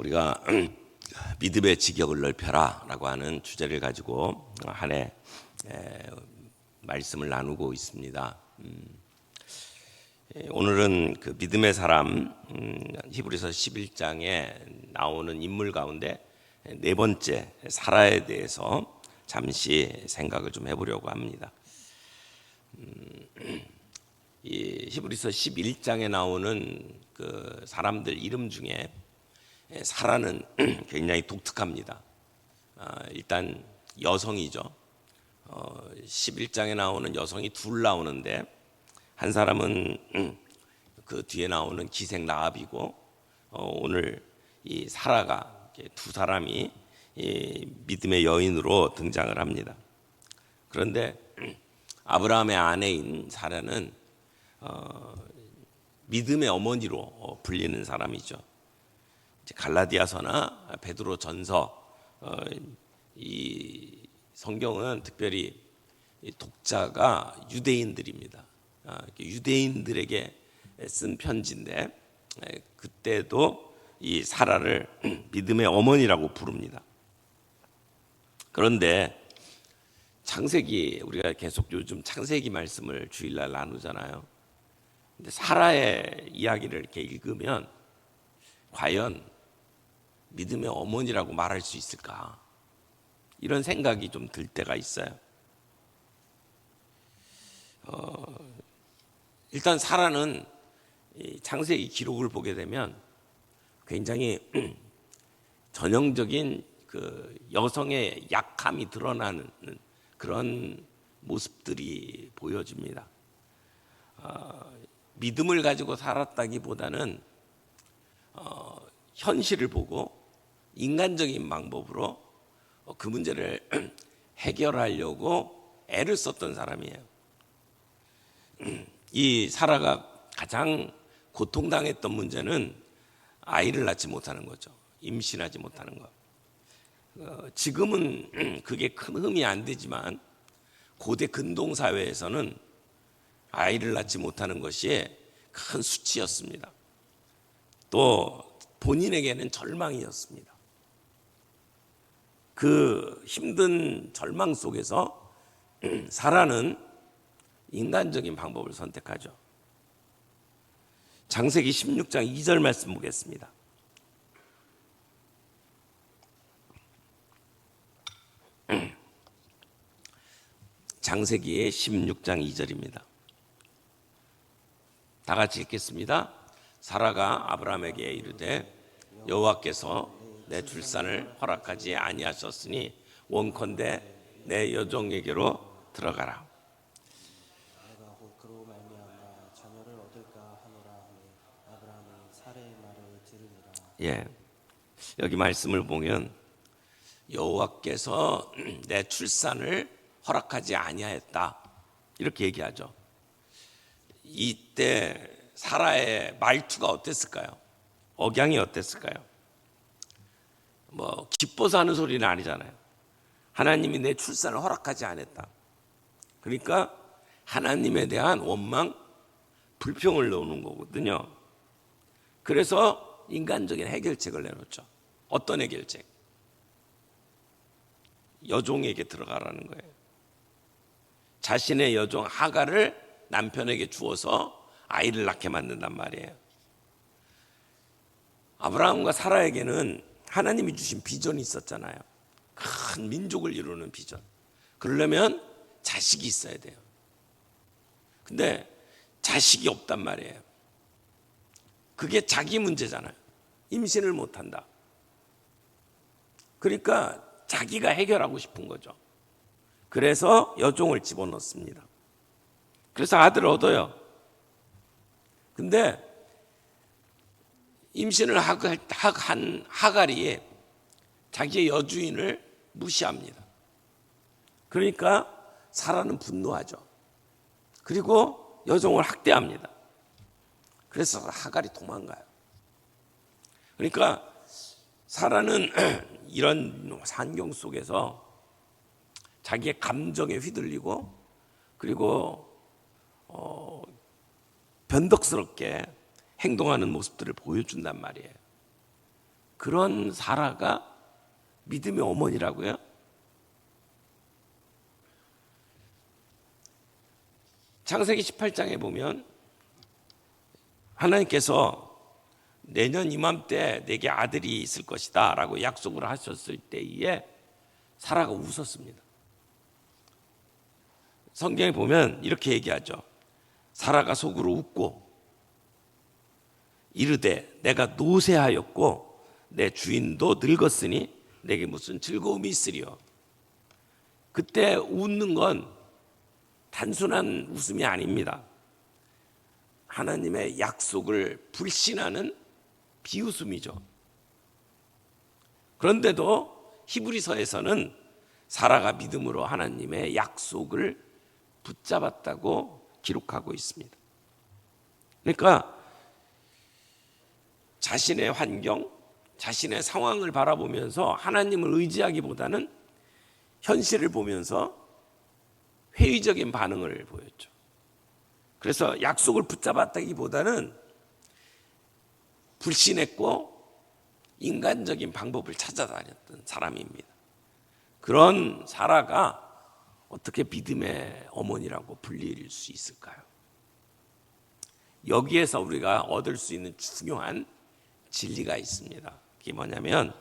우리가 믿음의 지격을 넓혀라라고 하는 주제를 가지고 한 해 말씀을 나누고 있습니다. 음, 예, 오늘은 그 믿음의 사람 음, 히브리서 11장에 나오는 인물 가운데 네 번째 사라에 대해서 잠시 생각을 좀 해보려고 합니다. 음, 이 히브리서 11장에 나오는 그 사람들 이름 중에 사라는 굉장히 독특합니다. 아, 일단 여성이죠. 어, 11장에 나오는 여성이 둘 나오는데 한 사람은 그 뒤에 나오는 기생 라합이고 어, 오늘 이 사라가 두 사람이 믿음의 여인으로 등장을 합니다. 그런데 아브라함의 아내인 사라는 어, 믿음의 어머니로 불리는 사람이죠. 갈라디아서나 베드로 전서 어, 이 성경은 특별히 독자가 유대인들입니다. 아, 유대인들에게 쓴 편지인데 그때도 이 사라를 믿음의 어머니라고 부릅니다. 그런데 창세기 우리가 계속 요즘 창세기 말씀을 주일날 나누잖아요. 근데 사라의 이야기를 이렇게 읽으면 과연 믿음의 어머니라고 말할 수 있을까? 이런 생각이 좀 들 때가 있어요. 어, 일단 사라는 창세기 기록을 보게 되면 굉장히 전형적인 그 여성의 약함이 드러나는 그런 모습들이 보여집니다. 어, 믿음을 가지고 살았다기보다는 어, 현실을 보고 인간적인 방법으로 그 문제를 해결하려고 애를 썼던 사람이에요. 이 사라가 가장 고통당했던 문제는 아이를 낳지 못하는 거죠. 임신하지 못하는 것. 어, 지금은 그게 큰 흠이 안 되지만 고대 근동 사회에서는 아이를 낳지 못하는 것이 큰 수치였습니다. 또 본인에게는 절망이었습니다. 그 힘든 절망 속에서 사라는 인간적인 방법을 선택하죠. 장세기 16장 2절 말씀 보겠습니다. 장세기의 16장 2절입니다. 다 같이 읽겠습니다. 사라가 아브라함에게 이르되 여호와께서 내 출산을 허락하지 아니하셨으니 원컨대 내 여종에게로 들어가라. 예. 여기 말씀을 보면 여호와께서 내 출산을 허락하지 아니하였다. 이렇게 얘기하죠. 이때 사라의 말투가 어땠을까요? 억양이 어땠을까요? 뭐 기뻐서 하는 소리는 아니잖아요. 하나님이 내 출산을 허락하지 않았다. 그러니까 하나님에 대한 원망, 불평을 넣는 거거든요. 그래서 인간적인 해결책을 내놓죠. 어떤 해결책? 여종에게 들어가라는 거예요. 자신의 여종 하가를 남편에게 주어서 아이를 낳게 만든단 말이에요. 아브라함과 사라에게는 하나님이 주신 비전이 있었잖아요. 큰 민족을 이루는 비전. 그러려면 자식이 있어야 돼요. 근데 자식이 없단 말이에요. 그게 자기 문제잖아요. 임신을 못 한다. 그러니까 자기가 해결하고 싶은 거죠. 그래서 여종을 집어넣습니다. 그래서 아들을 얻어요. 근데 임신을 한 하갈이 자기의 여주인을 무시합니다. 그러니까 사라는 분노하죠. 그리고 여종을 학대합니다. 그래서 하갈이 도망가요. 그러니까 사라는 이런 환경 속에서 자기의 감정에 휘둘리고 그리고 어, 변덕스럽게 행동하는 모습들을 보여준단 말이에요. 그런 사라가 믿음의 어머니라고요? 창세기 18장에 보면 하나님께서 내년 이맘때 내게 아들이 있을 것이다 라고 약속을 하셨을 때에 사라가 웃었습니다. 성경에 보면 이렇게 얘기하죠. 사라가 속으로 웃고 이르되 내가 노쇠하였고 내 주인도 늙었으니 내게 무슨 즐거움이 있으리요. 그때 웃는 건 단순한 웃음이 아닙니다. 하나님의 약속을 불신하는 비웃음이죠. 그런데도 히브리서에서는 사라가 믿음으로 하나님의 약속을 붙잡았다고 기록하고 있습니다. 그러니까 자신의 환경, 자신의 상황을 바라보면서 하나님을 의지하기보다는 현실을 보면서 회의적인 반응을 보였죠. 그래서 약속을 붙잡았다기보다는 불신했고 인간적인 방법을 찾아다녔던 사람입니다. 그런 사라가 어떻게 믿음의 어머니라고 불릴 수 있을까요? 여기에서 우리가 얻을 수 있는 중요한 진리가 있습니다. 그게 뭐냐면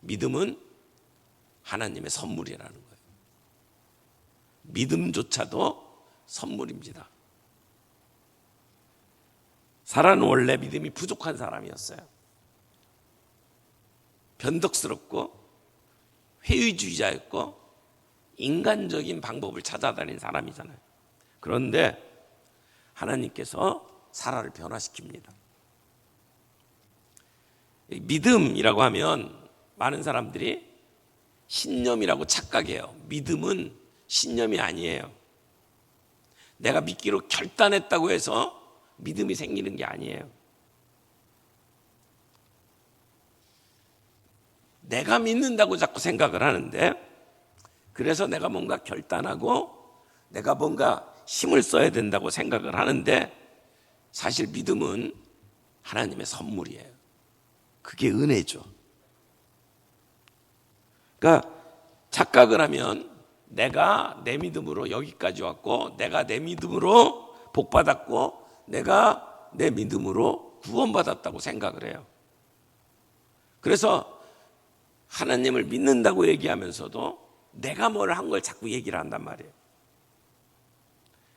믿음은 하나님의 선물이라는 거예요. 믿음조차도 선물입니다. 사라는 원래 믿음이 부족한 사람이었어요. 변덕스럽고 회의주의자였고 인간적인 방법을 찾아다닌 사람이잖아요. 그런데 하나님께서 사라를 변화시킵니다. 믿음이라고 하면 많은 사람들이 신념이라고 착각해요. 믿음은 신념이 아니에요. 내가 믿기로 결단했다고 해서 믿음이 생기는 게 아니에요. 내가 믿는다고 자꾸 생각을 하는데 그래서 내가 뭔가 결단하고 내가 뭔가 힘을 써야 된다고 생각을 하는데 사실 믿음은 하나님의 선물이에요. 그게 은혜죠. 그러니까 착각을 하면 내가 내 믿음으로 여기까지 왔고 내가 내 믿음으로 복 받았고 내가 내 믿음으로 구원받았다고 생각을 해요. 그래서 하나님을 믿는다고 얘기하면서도 내가 뭘 한 걸 자꾸 얘기를 한단 말이에요.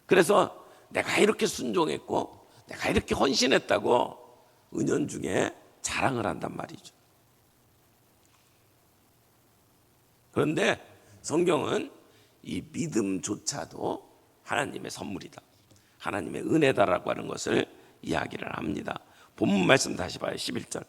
그래서 내가 이렇게 순종했고 내가 이렇게 헌신했다고 은연 중에 자랑을 한단 말이죠. 그런데 성경은 이 믿음조차도 하나님의 선물이다. 하나님의 은혜다라고 하는 것을 이야기를 합니다. 본문 말씀 다시 봐요. 11절.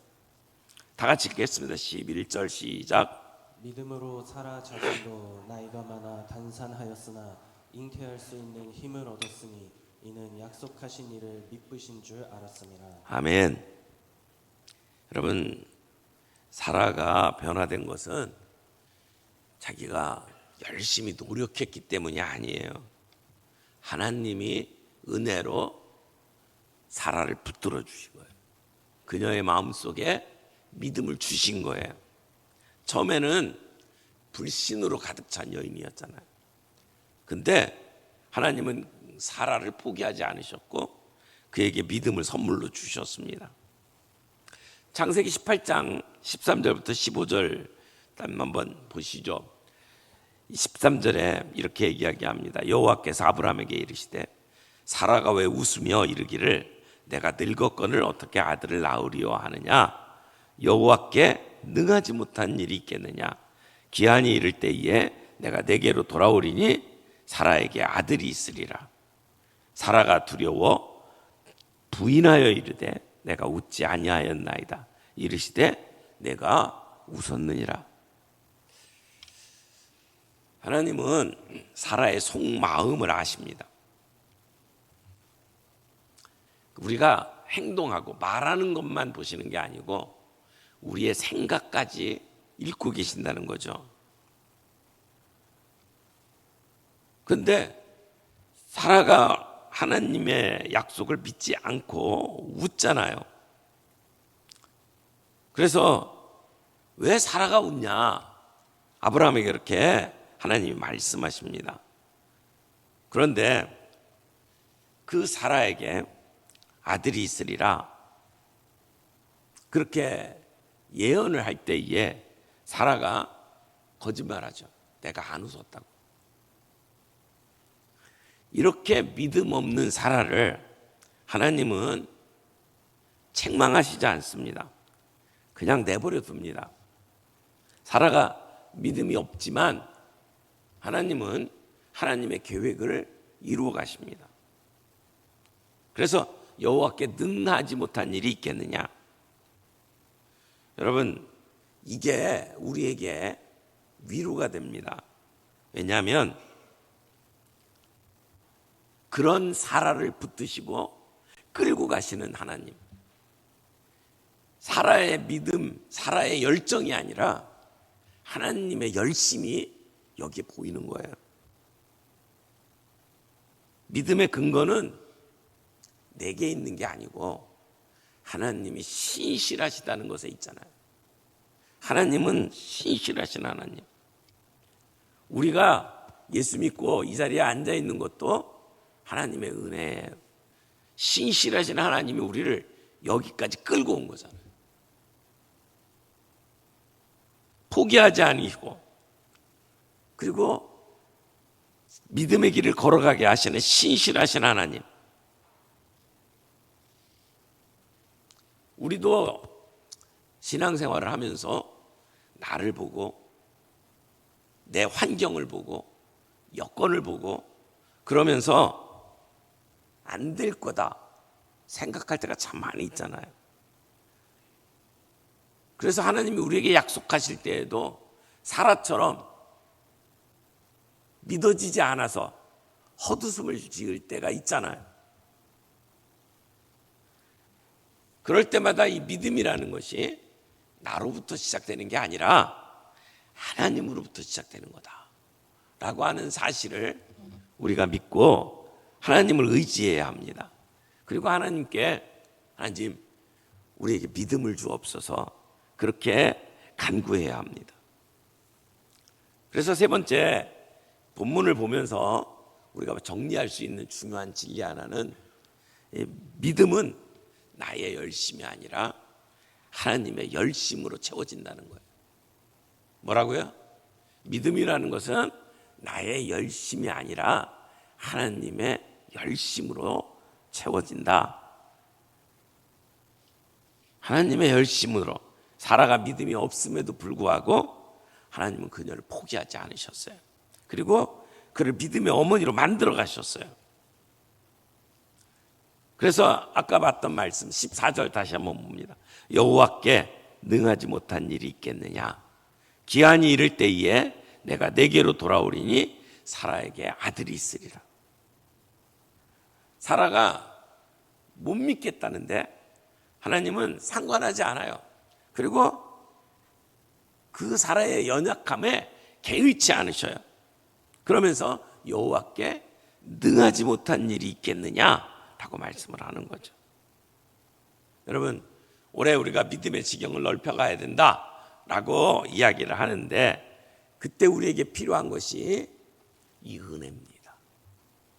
다 같이 읽겠습니다. 11절 시작. 믿음으로 사라 자신도 나이가 많아 단산하였으나 잉태할 수 있는 힘을 얻었으니 이는 약속하신 이를 믿으신 줄 알았습니다. 아멘. 여러분, 사라가 변화된 것은 자기가 열심히 노력했기 때문이 아니에요. 하나님이 은혜로 사라를 붙들어 주신 거예요. 그녀의 마음 속에 믿음을 주신 거예요. 처음에는 불신으로 가득 찬 여인이었잖아요. 근데 하나님은 사라를 포기하지 않으셨고 그에게 믿음을 선물로 주셨습니다. 창세기 18장 13절부터 15절 한번 보시죠. 13절에 이렇게 이야기합니다. 여호와께서 아브라함에게 이르시되 사라가 왜 웃으며 이르기를 내가 늙었건을 어떻게 아들을 낳으리요 하느냐 여호와께 능하지 못한 일이 있겠느냐 기한이 이를 때에 내가 내게로 돌아오리니 사라에게 아들이 있으리라 사라가 두려워 부인하여 이르되 내가 웃지 아니하였나이다 이르시되 내가 웃었느니라 하나님은 사라의 속마음을 아십니다. 우리가 행동하고 말하는 것만 보시는 게 아니고 우리의 생각까지 읽고 계신다는 거죠. 근데 사라가 하나님의 약속을 믿지 않고 웃잖아요. 그래서 왜 사라가 웃냐? 아브라함에게 이렇게 하나님이 말씀하십니다. 그런데 그 사라에게 아들이 있으리라 그렇게 예언을 할 때에 사라가 거짓말하죠. 내가 안 웃었다고. 이렇게 믿음 없는 사라를 하나님은 책망하시지 않습니다. 그냥 내버려 둡니다. 사라가 믿음이 없지만 하나님은 하나님의 계획을 이루어 가십니다. 그래서 여호와께 능하지 못한 일이 있겠느냐? 여러분 이게 우리에게 위로가 됩니다. 왜냐하면 그런 사라를 붙드시고 끌고 가시는 하나님. 사라의 믿음, 사라의 열정이 아니라 하나님의 열심이 여기에 보이는 거예요. 믿음의 근거는 내게 있는 게 아니고 하나님이 신실하시다는 것에 있잖아요. 하나님은 신실하신 하나님. 우리가 예수 믿고 이 자리에 앉아 있는 것도 하나님의 은혜예요. 신실하신 하나님이 우리를 여기까지 끌고 온 거잖아요. 포기하지 아니고 그리고 믿음의 길을 걸어가게 하시는 신실하신 하나님. 우리도 신앙생활을 하면서 나를 보고 내 환경을 보고 여건을 보고 그러면서 안 될 거다 생각할 때가 참 많이 있잖아요. 그래서 하나님이 우리에게 약속하실 때에도 사라처럼 믿어지지 않아서 헛웃음을 지을 때가 있잖아요. 그럴 때마다 이 믿음이라는 것이 나로부터 시작되는 게 아니라 하나님으로부터 시작되는 거다. 라고 하는 사실을 우리가 믿고 하나님을 의지해야 합니다. 그리고 하나님께 하나님 우리에게 믿음을 주옵소서 그렇게 간구해야 합니다. 그래서 세 번째 본문을 보면서 우리가 정리할 수 있는 중요한 진리 하나는 이 믿음은 나의 열심이 아니라 하나님의 열심으로 채워진다는 거예요. 뭐라고요? 믿음이라는 것은 나의 열심이 아니라 하나님의 열심으로 채워진다. 하나님의 열심으로 사라가 믿음이 없음에도 불구하고 하나님은 그녀를 포기하지 않으셨어요. 그리고 그를 믿음의 어머니로 만들어 가셨어요. 그래서 아까 봤던 말씀 14절 다시 한번 봅니다. 여호와께 능하지 못한 일이 있겠느냐? 기한이 이를 때에 내가 내게로 돌아오리니 사라에게 아들이 있으리라. 사라가 못 믿겠다는데 하나님은 상관하지 않아요. 그리고 그 사라의 연약함에 개의치 않으셔요. 그러면서 여호와께 능하지 못한 일이 있겠느냐라고 말씀을 하는 거죠. 여러분 올해 우리가 믿음의 지경을 넓혀가야 된다라고 이야기를 하는데 그때 우리에게 필요한 것이 이 은혜입니다.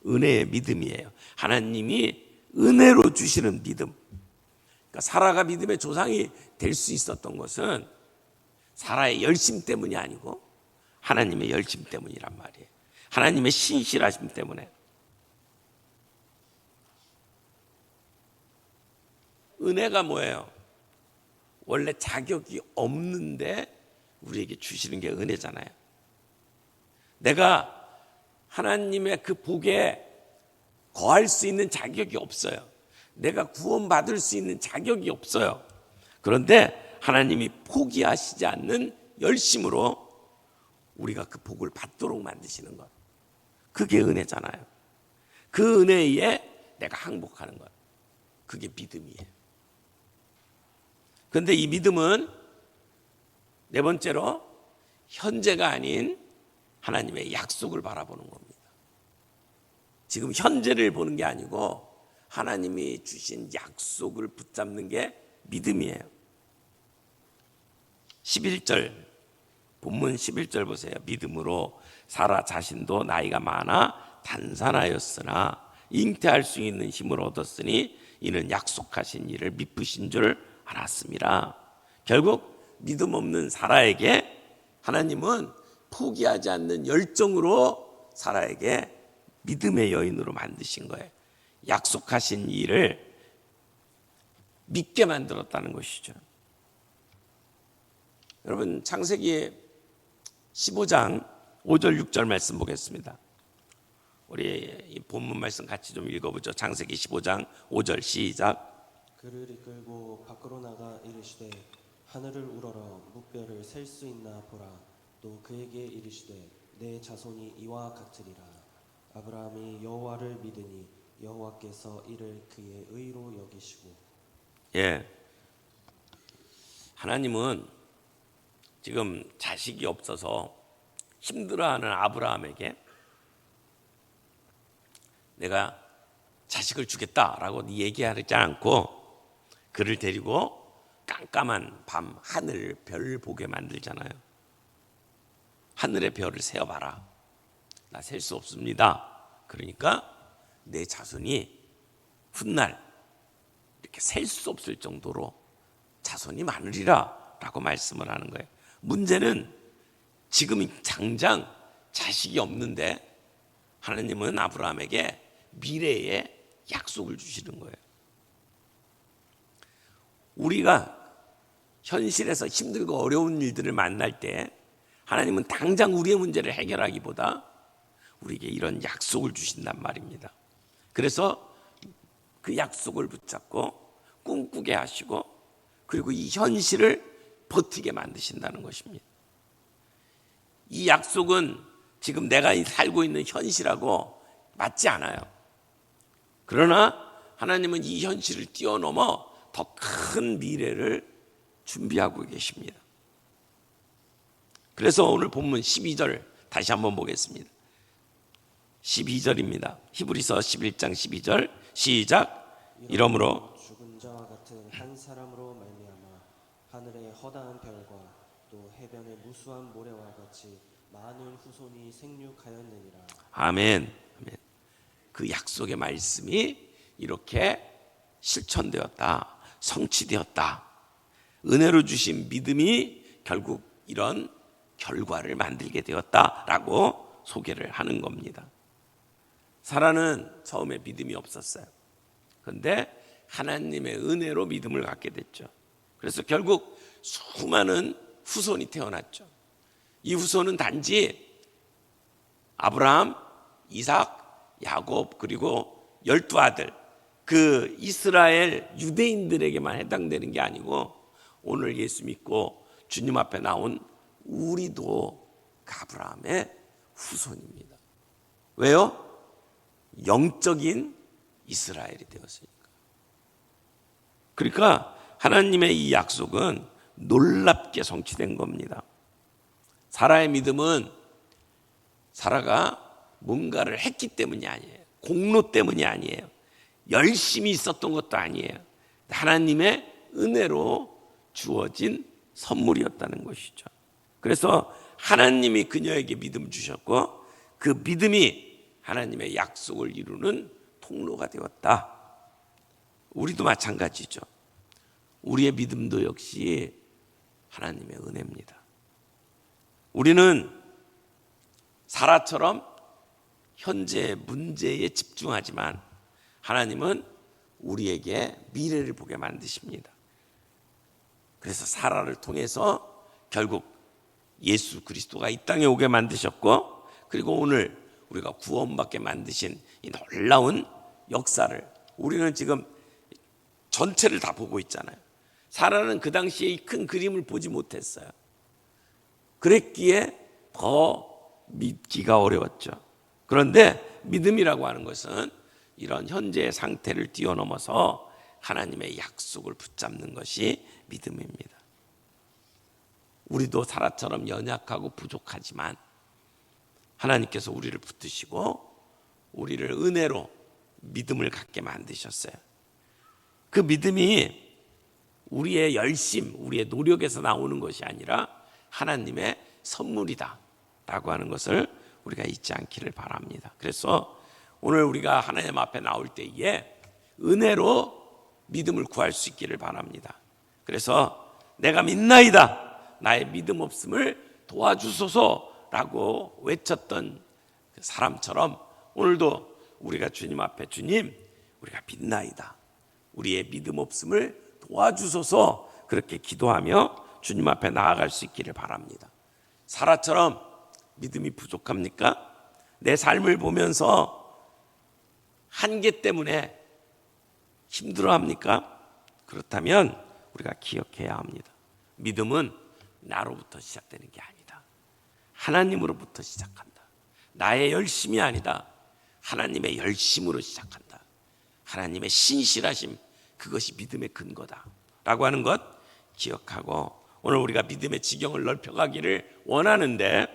은혜의 믿음이에요. 하나님이 은혜로 주시는 믿음. 그러니까 사라가 믿음의 조상이 될 수 있었던 것은 사라의 열심 때문이 아니고 하나님의 열심 때문이란 말이에요. 하나님의 신실하심 때문에. 은혜가 뭐예요? 원래 자격이 없는데 우리에게 주시는 게 은혜잖아요. 내가 하나님의 그 복에 거할 수 있는 자격이 없어요. 내가 구원받을 수 있는 자격이 없어요. 그런데 하나님이 포기하시지 않는 열심으로 우리가 그 복을 받도록 만드시는 것. 그게 은혜잖아요. 그 은혜에 내가 항복하는 것. 그게 믿음이에요. 그런데 이 믿음은 네 번째로 현재가 아닌 하나님의 약속을 바라보는 겁니다. 지금 현재를 보는 게 아니고 하나님이 주신 약속을 붙잡는 게 믿음이에요. 11절 본문 11절 보세요. 믿음으로 사라 자신도 나이가 많아 단산하였으나 잉태할 수 있는 힘을 얻었으니 이는 약속하신 일을 미쁘신 줄 알았습니다. 결국 믿음 없는 사라에게 하나님은 포기하지 않는 열정으로 사라에게 믿음의 여인으로 만드신 거예요. 약속하신 일을 믿게 만들었다는 것이죠. 여러분 창세기 15장 5절 6절 말씀 보겠습니다. 우리 이 본문 말씀 같이 좀 읽어보죠. 창세기 15장 5절 시작. 그를 이끌고 밖으로 나가 이르시되 하늘을 우러러 무뼈를 셀 수 있나 보라 또 그에게 이르시되 내 자손이 이와 같으리라 아브라함이 여호와를 믿으니 여호와께서 이를 그의 의로 여기시고 예. 하나님은 지금 자식이 없어서 힘들어하는 아브라함에게 내가 자식을 주겠다라고 얘기하지 않고 그를 데리고 깜깜한 밤 하늘 별 보게 만들잖아요. 하늘의 별을 세어봐라. 나 셀 수 없습니다. 그러니까 내 자손이 훗날 이렇게 셀 수 없을 정도로 자손이 많으리라 라고 말씀을 하는 거예요. 문제는 지금 당장 자식이 없는데 하나님은 아브라함에게 미래의 약속을 주시는 거예요. 우리가 현실에서 힘들고 어려운 일들을 만날 때 하나님은 당장 우리의 문제를 해결하기보다 우리에게 이런 약속을 주신단 말입니다. 그래서 그 약속을 붙잡고 꿈꾸게 하시고 그리고 이 현실을 버티게 만드신다는 것입니다. 이 약속은 지금 내가 살고 있는 현실하고 맞지 않아요. 그러나 하나님은 이 현실을 뛰어넘어 더 큰 미래를 준비하고 계십니다. 그래서 오늘 본문 12절 다시 한번 보겠습니다. 12절입니다. 히브리서 11장 12절 시작 이러므로 죽은 자와 같은 한 사람으로 말미암아 하늘의 허다한 별과 또 해변의 무수한 모래와 같이 많은 후손이 생육하였느니라 아멘. 아멘. 그 약속의 말씀이 이렇게 실천되었다. 성취되었다. 은혜로 주신 믿음이 결국 이런 결과를 만들게 되었다라고 소개를 하는 겁니다. 사라는 처음에 믿음이 없었어요. 그런데 하나님의 은혜로 믿음을 갖게 됐죠. 그래서 결국 수많은 후손이 태어났죠. 이 후손은 단지 아브라함, 이삭, 야곱 그리고 열두 아들 그 이스라엘 유대인들에게만 해당되는 게 아니고 오늘 예수 믿고 주님 앞에 나온 우리도 그 아브라함의 후손입니다. 왜요? 영적인 이스라엘이 되었으니까. 그러니까 하나님의 이 약속은 놀랍게 성취된 겁니다. 사라의 믿음은 사라가 뭔가를 했기 때문이 아니에요. 공로 때문이 아니에요. 열심히 있었던 것도 아니에요. 하나님의 은혜로 주어진 선물이었다는 것이죠. 그래서 하나님이 그녀에게 믿음 주셨고 그 믿음이 하나님의 약속을 이루는 통로가 되었다. 우리도 마찬가지죠. 우리의 믿음도 역시 하나님의 은혜입니다. 우리는 사라처럼 현재 문제에 집중하지만 하나님은 우리에게 미래를 보게 만드십니다. 그래서 사라를 통해서 결국 예수 그리스도가 이 땅에 오게 만드셨고 그리고 오늘 우리가 구원받게 만드신 이 놀라운 역사를 우리는 지금 전체를 다 보고 있잖아요. 사라는 그 당시에 이 큰 그림을 보지 못했어요. 그랬기에 더 믿기가 어려웠죠. 그런데 믿음이라고 하는 것은 이런 현재의 상태를 뛰어넘어서 하나님의 약속을 붙잡는 것이 믿음입니다. 우리도 사라처럼 연약하고 부족하지만 하나님께서 우리를 붙드시고 우리를 은혜로 믿음을 갖게 만드셨어요. 그 믿음이 우리의 열심, 우리의 노력에서 나오는 것이 아니라 하나님의 선물이다라고 하는 것을 우리가 잊지 않기를 바랍니다. 그래서 오늘 우리가 하나님 앞에 나올 때에 은혜로 믿음을 구할 수 있기를 바랍니다. 그래서 내가 믿나이다. 나의 믿음 없음을 도와주소서라고 외쳤던 그 사람처럼 오늘도 우리가 주님 앞에 주님 우리가 믿나이다. 우리의 믿음 없음을 도와주소서 그렇게 기도하며 주님 앞에 나아갈 수 있기를 바랍니다. 사라처럼 믿음이 부족합니까? 내 삶을 보면서 한계 때문에 힘들어 합니까? 그렇다면 우리가 기억해야 합니다. 믿음은 나로부터 시작되는 게 아니다. 하나님으로부터 시작한다. 나의 열심이 아니다. 하나님의 열심으로 시작한다. 하나님의 신실하심 그것이 믿음의 근거다. 라고 하는 것 기억하고 오늘 우리가 믿음의 지경을 넓혀가기를 원하는데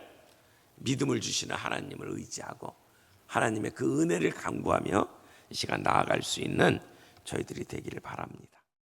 믿음을 주시는 하나님을 의지하고 하나님의 그 은혜를 강구하며 이 시간 나아갈 수 있는 저희들이 되기를 바랍니다.